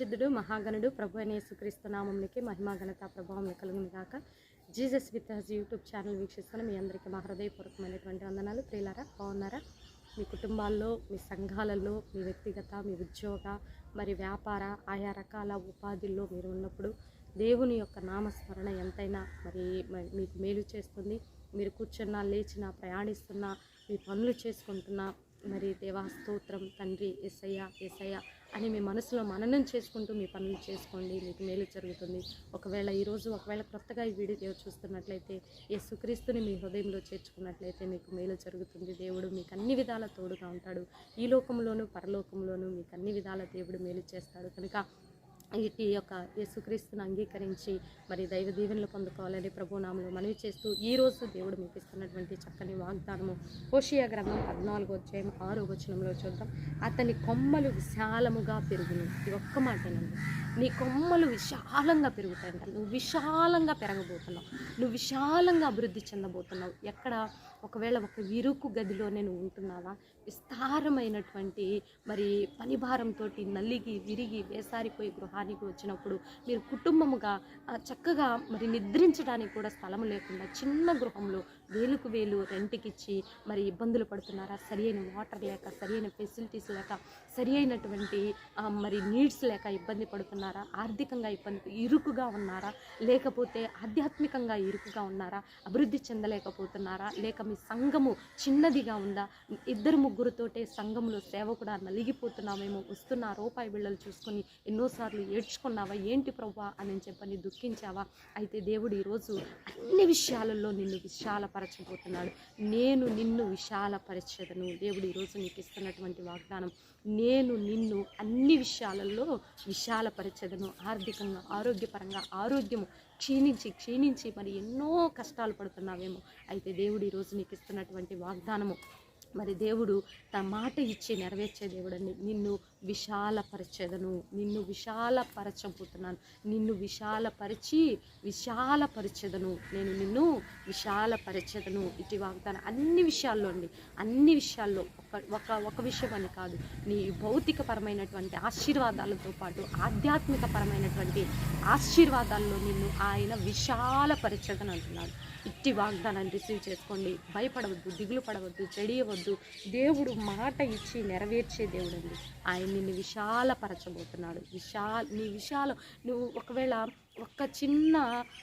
పరిశుద్ధుడు మహాగణుడు ప్రభు అయిన యేసుక్రీస్తు నామంలోకి మహిమా ఘనత ప్రభావం కలుగును గాక జీసస్ విత్ హజ్ యూట్యూబ్ ఛానల్ వీక్షిస్తున్న మీ అందరికీ మా హృదయపూర్వకమైనటువంటి వందనాలు. ప్రియులారా బాగున్నారా? మీ కుటుంబాల్లో మీ సంఘాలలో మీ వ్యక్తిగత మీ ఉద్యోగ మరి వ్యాపార ఆయా రకాల ఉపాధుల్లో మీరు ఉన్నప్పుడు దేవుని యొక్క నామస్మరణ ఎంతైనా మరి మీకు మేలు చేస్తుంది. మీరు కూర్చున్నా లేచినా ప్రయాణిస్తున్నా మీ పనులు చేసుకుంటున్నా మరి దేవా స్తోత్రం తండ్రి ఎస్ఐయ ఎస్ఐయ అని మీ మనసులో మననం చేసుకుంటూ మీ పనులు చేసుకోండి మీకు మేలు జరుగుతుంది. ఒకవేళ ఈరోజు ఒకవేళ కొత్తగా ఈ వీడియో చూస్తున్నట్లయితే యేసుక్రీస్తుని మీ హృదయంలో చేర్చుకున్నట్లయితే మీకు మేలు జరుగుతుంది. దేవుడు మీకు అన్ని విధాల తోడుగా ఉంటాడు. ఈ లోకంలోనూ పరలోకంలోనూ మీకు అన్ని విధాల దేవుడు మేలు చేస్తాడు. కనుక ఈ యొక్క యేసుక్రీస్తుని అంగీకరించి మరి దైవ దీవెనలు పొందుకోవాలని ప్రభునామలో మనవి చేస్తూ ఈ రోజు దేవుడు మీకు ఇస్తున్నటువంటి చక్కని వాగ్దానము. హోషియా గ్రంథం పద్నాలుగు అధ్యాయం ఆరో వచనంలో చూద్దాం. అతని కొమ్మలు విశాలముగా పెరుగును. ఇది ఒక్క మాటేనండి నీ కొమ్మలు విశాలంగా పెరుగుతాయంట నువ్వు విశాలంగా పెరగబోతున్నావు. నువ్వు విశాలంగా అభివృద్ధి చెందబోతున్నావు. ఎక్కడ? ఒకవేళ ఒక ఇరుకు గదిలో నేను ఉంటున్నావా? విస్తారమైనటువంటి మరి పనిభారంతో నల్లిగి విరిగి వేసారిపోయి గృహానికి వచ్చినప్పుడు మీరు కుటుంబముగా చక్కగా మరి నిద్రించడానికి కూడా స్థలం లేకుండా చిన్న గృహంలో వేలుకు వేలు రెంట్కిచ్చి మరి ఇబ్బందులు పడుతున్నారా? సరి అయిన వాటర్ లేక సరి అయిన ఫెసిలిటీస్ లేక సరి అయినటువంటి మరి నీడ్స్ లేక ఇబ్బంది పడుతున్నారు? ఆర్థికంగా ఇబ్బంది ఇరుకుగా ఉన్నారా? లేకపోతే ఆధ్యాత్మికంగా ఇరుకుగా ఉన్నారా? అభివృద్ధి చెందలేకపోతున్నారా? లేక మీ సంఘము చిన్నదిగా ఉందా? ఇద్దరు ముగ్గురుతోటే సంఘంలో సేవ కూడా నలిగిపోతున్నామేమో వస్తున్న రూపాయి బిళ్ళలు చూసుకొని ఎన్నోసార్లు ఏడ్చుకున్నావా? ఏంటి ప్రవ్వా అని చెప్పని దుఃఖించావా? అయితే దేవుడు ఈరోజు అన్ని విషయాలలో నిన్ను విశాలపరచబోతున్నాడు. నేను నిన్ను విశాలపరచదను. దేవుడు ఈరోజు నీకు ఇస్తున్నటువంటి వాగ్దానం. నేను నిన్ను అన్ని విషయాలలో విశాలపరచదను ఆర్థికంగా ఆరోగ్యపరంగా ఆరోగ్యము క్షీణించి క్షీణించి మరి ఎన్నో కష్టాలు పడుతున్నావేమో. అయితే దేవుడు ఈరోజు నీకు ఇస్తున్నటువంటి వాగ్దానము. మరి దేవుడు తన మాట ఇచ్చి నెరవేర్చే దేవుడని నిన్ను విశాలపరచెదను. నిన్ను విశాలపరచబోతున్నాను. నిన్ను విశాలపరిచి విశాలపరచెదను. నేను నిన్ను విశాలపరచెదను. ఇటు వాగ్దానం అన్ని విషయాల్లో అండి. అన్ని విషయాల్లో ఒక ఒక ఒక విషయం అని కాదు. నీ భౌతికపరమైనటువంటి ఆశీర్వాదాలతో పాటు ఆధ్యాత్మిక పరమైనటువంటి ఆశీర్వాదాల్లో నిన్ను ఆయన విశాలపరచెదను అంటున్నాడు. ఇట్టి వాగ్దానాన్ని రిసీవ్ చేసుకోండి. భయపడవద్దు దిగులు పడవద్దు చెడియవద్దు. దేవుడు మాట ఇచ్చి నెరవేర్చే దేవుడు అండి ఆయన నిన్ను విశాలపరచబోతున్నాడు. విశాల నీ విశాలం నువ్వు ఒకవేళ ఒక చిన్న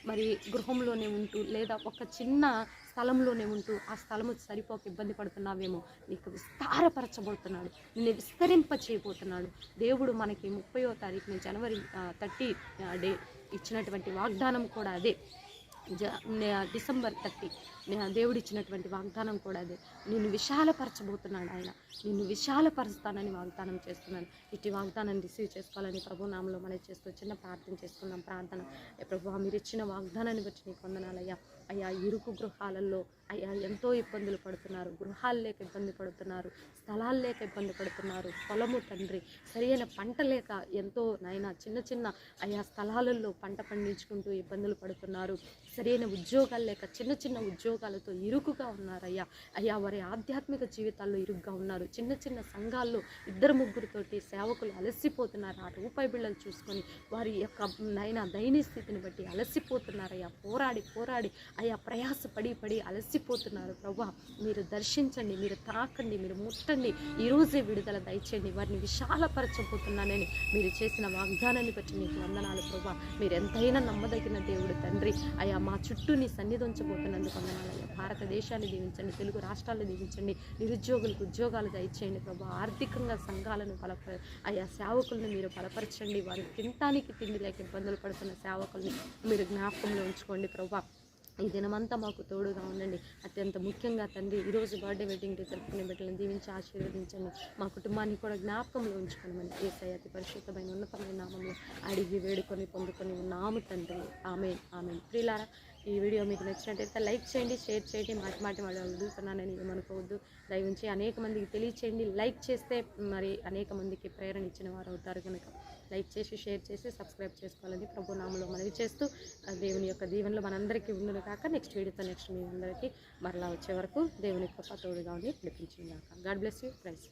మరి గృహంలోనే ఉంటూ లేదా ఒక చిన్న స్థలంలోనే ఉంటూ ఆ స్థలము సరిపోక ఇబ్బంది పడుతున్నావేమో నీకు విస్తారపరచబోతున్నాడు. నిన్ను విస్తరింప చేయబోతున్నాడు దేవుడు మనకి ముప్పయో తారీఖున జనవరి థర్టీ డే ఇచ్చినటువంటి వాగ్దానం కూడా అదే. December thirty. దేవుడిచ్చినటువంటి వాగ్దానం కూడా అదే. నిన్ను విశాలపరచబోతున్నాడు ఆయన. నిన్ను విశాలపరుస్తానని వాగ్దానం చేస్తున్నాను ఇటు వాగ్దానాన్ని రిసీవ్ చేసుకోవాలని ప్రభు నామంలో మనం చేస్తూ చిన్న ప్రార్థన చేసుకున్నాం ప్రార్థన. ఏ ప్రభు మీరు ఇచ్చిన వాగ్దానాన్ని బట్టి నీకు వందనాలయ్యా. అయ్యా ఇరుకు గృహాలలో అయ్యా ఎంతో ఇబ్బందులు పడుతున్నారు. గృహాలు లేక ఇబ్బంది పడుతున్నారు. స్థలాలు లేక ఇబ్బంది పడుతున్నారు. పొలము తండ్రి సరైన పంట లేక ఎంతో నాయన చిన్న చిన్న అయా స్థలాలలో పంట పండించుకుంటూ ఇబ్బందులు పడుతున్నారు. సరైన ఉద్యోగాలు లేక చిన్న చిన్న ఉద్యోగాలతో ఇరుకుగా ఉన్నారయ్యా. అయ్యా వారి ఆధ్యాత్మిక జీవితాల్లో ఇరుగ్గా ఉన్నారు. చిన్న చిన్న సంఘాల్లో ఇద్దరు ముగ్గురితోటి సేవకులు అలసిపోతున్నారు. ఆ రూపాయి బిళ్ళలు చూసుకొని వారి యొక్క నైనా దయనీయ స్థితిని బట్టి అలసిపోతున్నారయ్యా. పోరాడి పోరాడి అయ్యా ప్రయాస పడి పడి అలసిపోతున్నారు ప్రభా. మీరు దర్శించండి మీరు తాకండి మీరు ముట్టండి. ఈరోజే విడుదల దయచేయండి. వారిని విశాలపరచబోతున్నానని మీరు చేసిన వాగ్దానాన్ని బట్టి మీకు వందనాలు ప్రభా. మీరు ఎంతైనా నమ్మదగిన దేవుడు తండ్రి. అయ్యా మా చుట్టూ నీ సన్నిధి ఉంచబోతున్నందుకు వందనాలు అయ్యా. భారతదేశాన్ని దీవించండి తెలుగు రాష్ట్రాలను దీవించండి. నిరుద్యోగులకు ఉద్యోగాలు దయచేయండి ప్రభా. ఆర్థికంగా సంఘాలను బలప అయ్యా సేవకులను మీరు బలపరచండి. వారు తినటానికి తిండి లేక ఇబ్బందులు పడుతున్న సేవకుల్ని మీరు జ్ఞాపకంలో ఉంచుకోండి ప్రభా. ఈ దినమంతా మాకు తోడుగా ఉండండి. అత్యంత ముఖ్యంగా తండ్రి ఈరోజు బర్త్డే వెడ్డింగ్ డే జరుపుకునే బిడ్డలను దీవించి ఆశీర్వదించండి. మా కుటుంబాన్ని కూడా జ్ఞాపకంలో ఉంచుకోమని ఏసై అతి పరిశుద్ధమైన ఉన్నతమైన నామంలో అడిగి వేడుకొని పొందుకొని ఉన్నాము తండ్రి. ఆమె ఆమె ప్రియులారా ఈ వీడియో మీకు నచ్చినట్టయితే లైక్ చేయండి షేర్ చేయండి మాటి మాటి వాళ్ళు అడుగుతున్నానని ఏమనుకోవద్దు. దయవుంచి అనేక మందికి తెలియచేయండి. లైక్ చేస్తే మరి అనేక మందికి ప్రేరణ ఇచ్చిన వారు అవుతారు కనుక లైక్ చేసి షేర్ చేసి సబ్స్క్రైబ్ చేసుకోవాలని ప్రభు నామంలో మనవి చేస్తూ ఆ దేవుని యొక్క దీవెనలు మనందరికీ ఉండను కాక నెక్స్ట్ వీడియోతో నెక్స్ట్ మీ అందరికీ మరలా వచ్చే వరకు దేవుని కృప తోడుగా ఉండి నడిపించింది కాక గాడ్ బ్లెస్ యూ. ప్రైస్